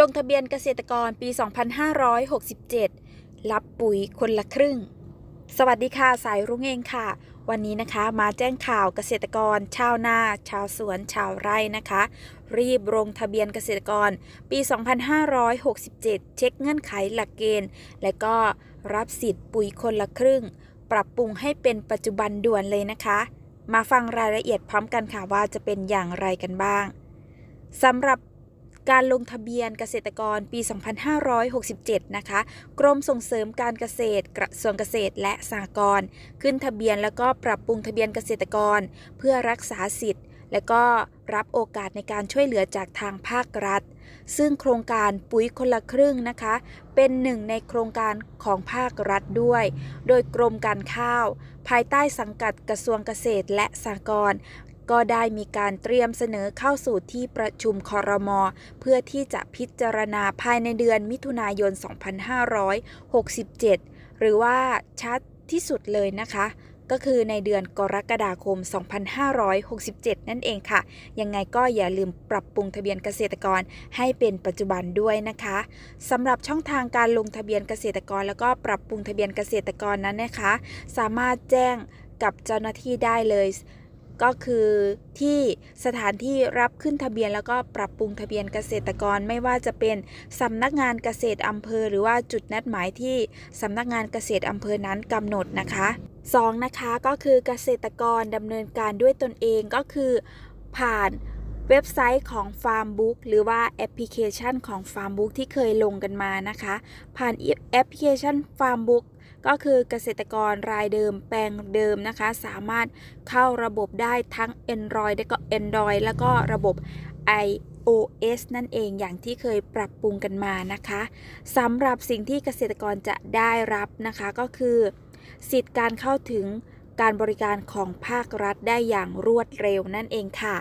ลงทะเบียนเกษตรกรปี 2567 รับปุ๋ยคนละครึ่ง สวัสดีค่ะ สายรุ้งเองค่ะ วันนี้นะคะมาแจ้งข่าวเกษตรกร ชาวนา ชาวสวน ชาวไร่นะคะ รีบลงทะเบียนเกษตรกรปี 2567 เช็คเงื่อนไขหลักเกณฑ์ และก็รับสิทธิ์ปุ๋ยคนละครึ่ง ปรับปรุงให้เป็นปัจจุบันด่วนเลยนะคะ มาฟังรายละเอียดพร้อมกันค่ะว่าจะเป็นอย่างไรกันบ้างสำหรับ การลงทะเบียนเกษตรกรปี 2567 นะคะ กรมส่งเสริมการเกษตรกระทรวงเกษตรและสหกรณ์ขึ้นทะเบียนแล้วก็ปรับปรุงทะเบียนเกษตรกร เพื่อรักษาสิทธิ์ และก็รับโอกาสในการช่วยเหลือจากทางภาครัฐ ซึ่งโครงการปุ๋ยคนละครึ่งนะคะ เป็นหนึ่งในโครงการของภาครัฐด้วย โดยกรมการข้าว ภายใต้สังกัดกระทรวงเกษตรและสหกรณ์ ก็ได้มีการเตรียมเสนอเข้าสู่ที่ประชุมคอรมอเพื่อที่จะพิจารณาภายในเดือนมิถุนายน 2567 หรือว่าชัดที่สุดเลยนะคะ ก็คือในเดือนกรกฎาคม 2567 นั่นเองค่ะ ยังไงก็อย่าลืมปรับปรุงทะเบียนเกษตรกรให้เป็นปัจจุบันด้วยนะคะสำหรับช่องทางการลงทะเบียนเกษตรกร แล้วก็ปรับปรุงทะเบียนเกษตรกรนั้นนะคะ สามารถแจ้งกับเจ้าหน้าที่ได้เลย ก็คือที่สถานที่รับขึ้นทะเบียนแล้วก็ปรับปรุงทะเบียนเกษตรกรไม่ว่าจะเป็นสำนักงานเกษตรอำเภอ หรือว่าจุดนัดหมายที่สำนักงานเกษตรอำเภอนั้นกำหนดนะคะสองนะคะก็คือเกษตรกรดำเนินการด้วยตนเองก็คือ ผ่านเว็บไซต์ของ Farmbook หรือว่าแอปพลิเคชันของ Farmbook ที่เคยลงกันมานะคะ ผ่านแอปพลิเคชัน Farmbook ก็คือเกษตรกรรายเดิมแปลงเดิมนะคะ สามารถเข้าระบบได้ทั้ง Android และก็ Android แล้วก็ระบบ iOS นั่นเองอย่างที่เคยปรับปรุงกันมานะคะสำหรับสิ่งที่เกษตรกรจะได้รับนะคะก็คือ สิทธิ์การเข้าถึงการบริการของภาครัฐได้อย่างรวดเร็วนั่นเองค่ะ